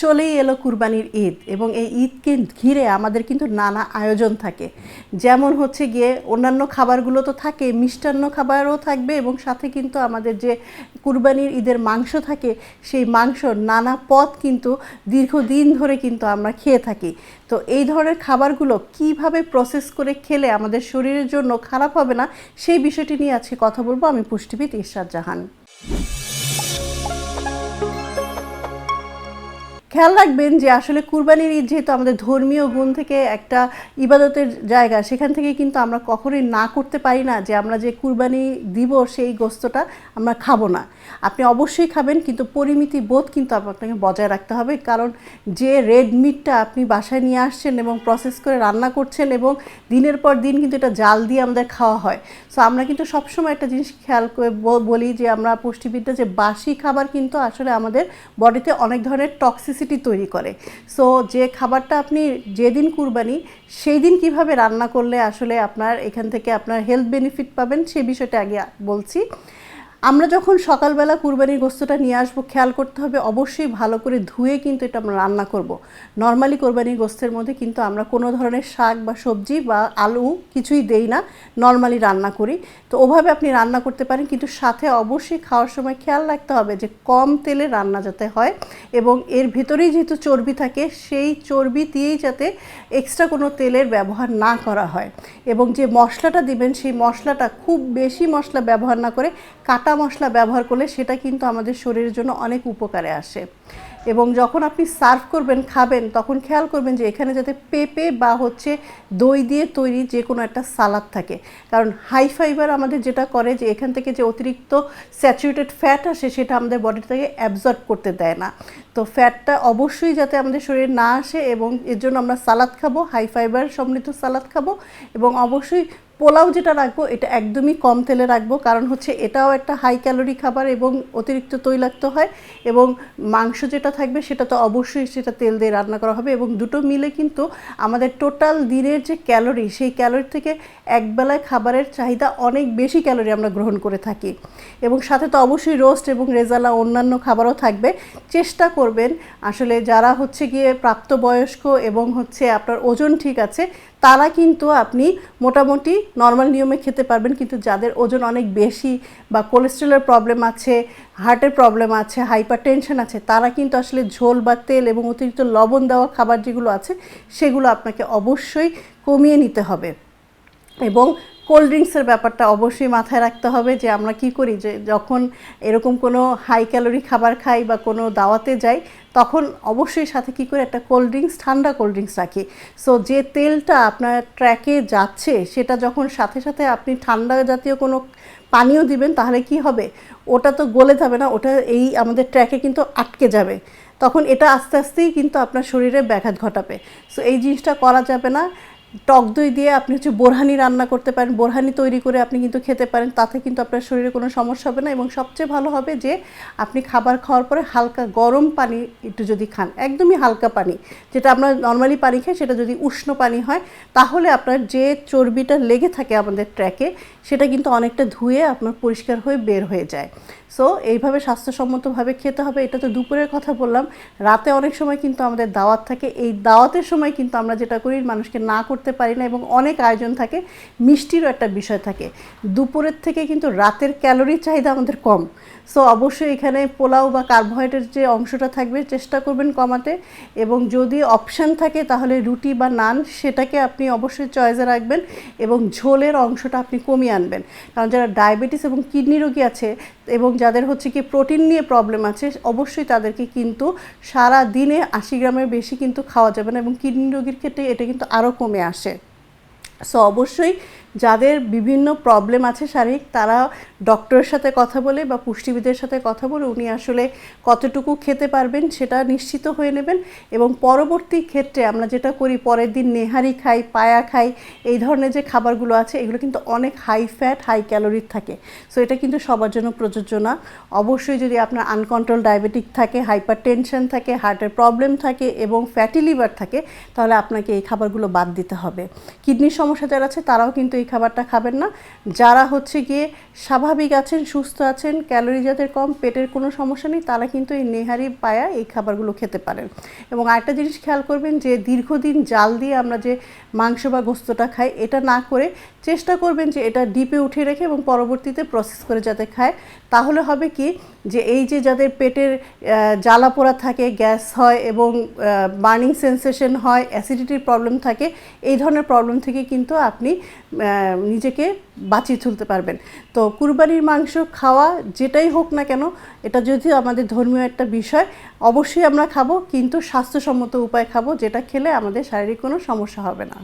চলেই এলো কুরবানির ঈদ এবং এই ঈদকে ঘিরে আমাদের কিন্তু নানা আয়োজন থাকে। যেমন হচ্ছে গিয়ে অন্যান্য খাবারগুলো তো থাকে, মিষ্টান্ন খাবারও থাকবে এবং সাথে কিন্তু আমাদের যে কুরবানির ঈদের মাংস থাকে, সেই মাংস নানা পদ কিন্তু দীর্ঘদিন ধরে কিন্তু আমরা খেয়ে থাকি। তো এই ধরনের খাবারগুলো কীভাবে প্রসেস করে খেলে আমাদের শরীরের জন্য খারাপ হবে না, সেই বিষয়টি নিয়ে আজকে কথা বলব। আমি পুষ্টিবিদ ইরশাদ জাহান। খেয়াল রাখবেন যে আসলে কুরবানির ঈদ যেহেতু আমাদের ধর্মীয় গুণ থেকে একটা ইবাদতের জায়গা, সেখান থেকে কিন্তু আমরা কখনোই না করতে পারি না যে আমরা যে কুরবানি দিব সেই গোস্তটা আমরা খাব না। আপনি অবশ্যই খাবেন, কিন্তু পরিমিতি বোধ কিন্তু আপনাকে বজায় রাখতে হবে। কারণ যে রেড মিটটা আপনি বাসায় নিয়ে আসছেন এবং প্রসেস করে রান্না করছেন এবং দিনের পর দিন কিন্তু এটা জাল দিয়ে আমাদের খাওয়া হয়। সো আমরা কিন্তু সবসময় একটা জিনিস খেয়াল করে বলি যে আমরা পুষ্টিবিদ্যা যে বাসি খাবার কিন্তু আসলে আমাদের বডিতে অনেক ধরনের টক্সিসিটি তৈরি করে। সো যে খাবারটা আপনি যেদিন কুরবানি সেই দিন কীভাবে রান্না করলে আসলে আপনার এখান থেকে আপনার হেলথ বেনিফিট পাবেন সেই বিষয়টা আগে বলছি। আমরা যখন সকালবেলা কুরবানির গোস্তটা নিয়ে আসব, খেয়াল করতে হবে অবশ্যই ভালো করে ধুয়ে কিন্তু এটা আমরা রান্না করব। নর্মালি কোরবানির গোস্তের মধ্যে কিন্তু আমরা কোনো ধরনের শাক বা সবজি বা আলু কিছুই দেই না, নর্মালি রান্না করি তো ওভাবে আপনি রান্না করতে পারেন, কিন্তু সাথে অবশ্যই খাওয়ার সময় খেয়াল রাখতে হবে যে কম তেলে রান্না যাতে হয় এবং এর ভেতরেই যেহেতু চর্বি থাকে, সেই চর্বি দিয়েই যাতে এক্সট্রা কোনো তেলের ব্যবহার না করা হয় এবং যে মশলাটা দিবেন, সেই মশলাটা খুব বেশি মশলা ব্যবহার না করে কাটা মশলা ব্যবহার করলে সেটা কিন্তু আমাদের শরীরের জন্য অনেক উপকারে আসে। এবং যখন আপনি সার্ভ করবেন, খাবেন, তখন খেয়াল করবেন যে এখানে যাতে পেঁপে বা হচ্ছে দই দিয়ে তৈরি যে কোনো একটা সালাদ থাকে। কারণ হাই ফাইবার আমাদের যেটা করে যে এখান থেকে যে অতিরিক্ত স্যাচুরেটেড ফ্যাট আসে, সেটা আমাদের বডি থেকে অ্যাবজর্ব করতে দেয় না। তো ফ্যাটটা অবশ্যই যাতে আমাদের শরীরে না আসে এবং এর জন্য আমরা সালাদ খাব হাই ফাইবার সমৃদ্ধ সালাদ খাব এবং অবশ্যই পোলাও যেটা রাখব, এটা একদমই কম তেলে রাখব, কারণ হচ্ছে এটাও একটা হাই ক্যালোরি খাবার এবং অতিরিক্ত তৈলাক্ত হয় এবং মাংস যেটা থাকবে সেটা তো অবশ্যই সেটা তেল দিয়ে রান্না করা হবে এবং দুটো মিলে কিন্তু আমাদের টোটাল দিনের যে ক্যালোরি সেই ক্যালোরি থেকে একবেলায় খাবারের চাহিদা অনেক বেশি ক্যালোরি আমরা গ্রহণ করে থাকি। এবং সাথে তো অবশ্যই রোস্ট এবং রেজালা অন্যান্য খাবারও থাকবে। চেষ্টা করবেন, আসলে যারা হচ্ছে গিয়ে প্রাপ্তবয়স্ক এবং হচ্ছে আপনার ওজন ঠিক আছে তারা কিন্তু আপনি মোটামুটি নর্মাল নিয়মে খেতে পারবেন, কিন্তু যাদের ওজন অনেক বেশি বা কোলেস্ট্রলের প্রবলেম আছে হার্টের প্রবলেম আছে হাইপার টেনশন আছে, তারা কিন্তু আসলে ঝোল বা তেল এবং অতিরিক্ত লবণ দেওয়া খাবার যেগুলো আছে, সেগুলো আপনাকে অবশ্যই কমিয়ে নিতে হবে। এবং কোল্ড ড্রিঙ্কসের ব্যাপারটা অবশ্যই মাথায় রাখতে হবে যে আমরা কি করি? যে যখন এরকম কোনো হাই ক্যালোরি খাবার খাই বা কোনো দাওয়াতে যাই, তখন অবশ্যই সাথে কি করে একটা কোল্ড ড্রিঙ্কস ঠান্ডা কোল্ড ড্রিঙ্কস রাখি। সো যে তেলটা আপনার ট্র্যাকে যাচ্ছে, সেটা যখন সাথে সাথে আপনি ঠান্ডা জাতীয় কোনো পানীয় দিবেন, তাহলে কি হবে? ওটা তো গলে যাবে না, ওটা এই আমাদের ট্র্যাকে কিন্তু আটকে যাবে। তখন এটা আস্তে আস্তেই কিন্তু আপনার শরীরে ব্যাঘাত ঘটাবে। সো এই জিনিসটা করা যাবে না। টক দই দিয়ে আপনি হচ্ছে বোরহানি রান্না করতে পারেন, বোরহানি তৈরি করে আপনি কিন্তু খেতে পারেন, তাতে কিন্তু আপনার শরীরে কোনো সমস্যা হবে না এবং সবচেয়ে ভালো হবে যে আপনি খাবার খাওয়ার পরে হালকা গরম পানি একটু যদি খান, একদমই হালকা পানি, যেটা আমরা নর্মালি পানি খাই সেটা যদি উষ্ণ পানি হয়, তাহলে আপনার যে চর্বিটা লেগে থাকে আমাদের ট্র্যাকে সেটা কিন্তু অনেকটা ধুয়ে আপনার পরিষ্কার হয়ে বের হয়ে যায়। সো এইভাবে স্বাস্থ্যসম্মতভাবে খেতে হবে, এটা তো দুপুরের কথা বললাম, রাতে অনেক সময় কিন্তু আমাদের দাওয়াত থাকে, এই দাওয়াতের সময় কিন্তু আমরা যেটা করি, মানুষকে না করতে পারি না এবং অনেক আয়োজন থাকে, মিষ্টিরও একটা বিষয় থাকে। দুপুরের থেকে কিন্তু রাতের ক্যালোরির চাহিদা আমাদের কম। সো অবশ্যই এখানে পোলাও বা কার্বোহাইড্রেট যে অংশটা থাকবে, চেষ্টা করবেন কমাতে এবং যদি অপশান থাকে তাহলে রুটি বা নান সেটাকে আপনি অবশ্যই চয়েসে রাখবেন এবং ঝোলের অংশটা আপনি কমিয়ে আনবেন। কারণ যারা ডায়াবেটিস এবং কিডনি রোগী আছে এবং যাদের হচ্ছে কি প্রোটিন নিয়ে প্রবলেম আছে, অবশ্যই তাদেরকে কিন্তু সারা দিনে আশি গ্রামের বেশি কিন্তু খাওয়া যাবে না এবং কিডনি রোগীর ক্ষেত্রে এটা কিন্তু আরও কমে আসে। সো অবশ্যই যাদের বিভিন্ন প্রবলেম আছে শারীরিক, তারা ডক্টরের সাথে কথা বলে বা পুষ্টিবিদের সাথে কথা বলে উনি আসলে কতটুকু খেতে পারবেন সেটা নিশ্চিত হয়ে নেবেন এবং পরবর্তী ক্ষেত্রে আমরা যেটা করি, পরের দিন নেহারি খাই, পায়া খাই, এই ধরনের যে খাবারগুলো আছে, এগুলো কিন্তু অনেক হাই ফ্যাট হাই ক্যালোরির থাকে। সো এটা কিন্তু সবার জন্য প্রযোজ্য না। অবশ্যই যদি আপনার আনকন্ট্রোল ডায়াবেটিক থাকে হাইপার টেনশন থাকে হার্টের প্রবলেম থাকে এবং ফ্যাটি লিভার থাকে, তাহলে আপনাকে এই খাবারগুলো বাদ দিতে হবে। সমস্যা সমস্যা যারা আছে, তারাও কিন্তু এই খাবারটা খাবেন না। যারা হচ্ছে গিয়ে স্বাভাবিক আছেন, সুস্থ আছেন, ক্যালোরি যাদের কম, পেটের কোনো সমস্যা নেই, তারা কিন্তু এই নেহারি পায়া এই খাবারগুলো খেতে পারেন। এবং আরেকটা জিনিস খেয়াল করবেন যে, দীর্ঘদিন জাল দিয়ে আমরা যে মাংস বা গোস্তটা খাই, এটা না করে চেষ্টা করবেন যে, এটা ডিপে উঠে রেখে এবং পরবর্তীতে প্রসেস করে যাতে খায়। তাহলে হবে কি যে, এই যে যাদের পেটের জ্বালা পোড়া থাকে, গ্যাস হয় এবং বার্নিং সেন্সেশন হয়, অ্যাসিডিটির প্রবলেম থাকে, এই ধরনের প্রবলেম থেকে কিন্তু আপনি নিজেকে বাঁচিয়ে তুলতে পারবেন। তো কুরবানির মাংস খাওয়া যেটাই হোক না কেন, এটা যদি আমাদের ধর্মীয় একটা বিষয়, অবশ্যই আমরা খাব, কিন্তু স্বাস্থ্যসম্মত উপায় খাব, যেটা খেলে আমাদের শারীরিক কোনো সমস্যা হবে না।